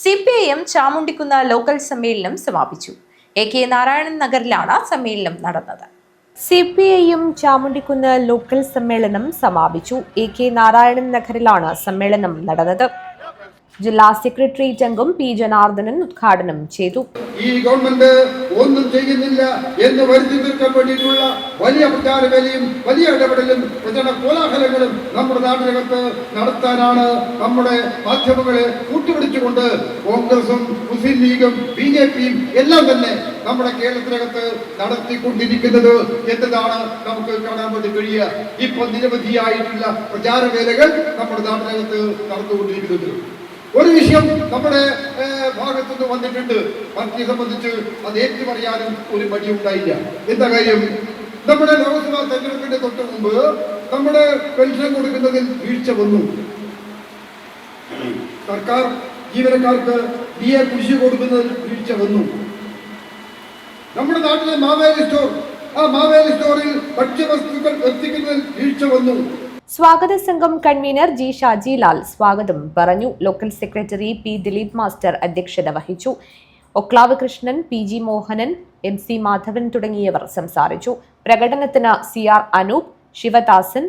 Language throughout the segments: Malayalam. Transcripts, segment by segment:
C P I M Chamundikkunnu local സമ്മേളനം സമാപിച്ചു. എ കെ നാരായണൻ നഗറിലാണ് സമ്മേളനം നടന്നത്. C P I M Chamundikkunnu local സമ്മേളനം സമാപിച്ചു. എ കെ നാരായണൻ നഗറിലാണ് സമ്മേളനം നടന്നത്. ജില്ലാ സെക്രട്ടേറിയറ്റ് അംഗം പി ജനാർദ്ദനൻ ഉദ്ഘാടനം ചെയ്തു. ഈ ഗവൺമെന്റ് ഒന്നും ചെയ്യുന്നില്ല എന്ന് വരുത്തി തീർക്കാൻ വേണ്ടിയിട്ടുള്ള വലിയ പ്രചാരവേലയും വലിയ ഇടപെടലും പ്രചരണ നമ്മുടെ നടത്താനാണ് നമ്മുടെ മാധ്യമങ്ങളെ കൂട്ടുപിടിച്ചുകൊണ്ട് കോൺഗ്രസും മുസ്ലിം ലീഗും ബി ജെ പിയും എല്ലാം തന്നെ നമ്മുടെ കേരളത്തിനകത്ത് നടത്തിക്കൊണ്ടിരിക്കുന്നത് എന്നതാണ് നമുക്ക് കാണാൻ വേണ്ടി കഴിയുക. ഇപ്പൊ നിരവധിയായിട്ടുള്ള പ്രചാരവേലകൾ നമ്മുടെ നാട്ടിനകത്ത് നടന്നുകൊണ്ടിരിക്കുന്നത്. ഒരു വിഷയം നമ്മുടെ ഭാഗത്തുനിന്ന് വന്നിട്ടുണ്ട്. പാർട്ടിയെ സംബന്ധിച്ച് അത് ഏറ്റു പറയാനും ഒരു മടിയുണ്ടായില്ല. എന്താ കാര്യം? നമ്മുടെ ലോക്സഭാ തെരഞ്ഞെടുപ്പിന്റെ തൊട്ട് മുമ്പ് നമ്മുടെ പെൻഷൻ കൊടുക്കുന്നതിൽ വീഴ്ച വന്നു. സർക്കാർ ജീവനക്കാർക്ക് ഡി എ കുടിശ്ശിക കൊടുക്കുന്നതിൽ വീഴ്ച വന്നു. നമ്മുടെ നാട്ടിലെ മാവേലി സ്റ്റോർ ആ മാവേലി സ്റ്റോറിൽ ഭക്ഷ്യവസ്തുക്കൾ എത്തിക്കുന്നതിൽ വീഴ്ച വന്നു. സ്വാഗത സംഘം കൺവീനർ ജി ഷാജിലാൽ സ്വാഗതം പറഞ്ഞു. Local secretary P Dileep master അധ്യക്ഷത വഹിച്ചു. Oklav Krishnan P G Mohanan M C Madhavan തുടങ്ങിയവർ സംസാരിച്ചു. പ്രകടനത്തിന് C R Anoop Sivadasan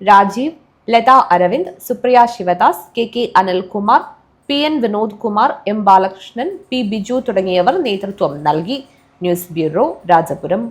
Rajeev Latha Aravind Supriya Sivadas K K Anilkumar P N Vinod Kumar M Balakrishnan P Biju തുടങ്ങിയവർ നേതൃത്വം നൽകി. News bureau Rajapuram.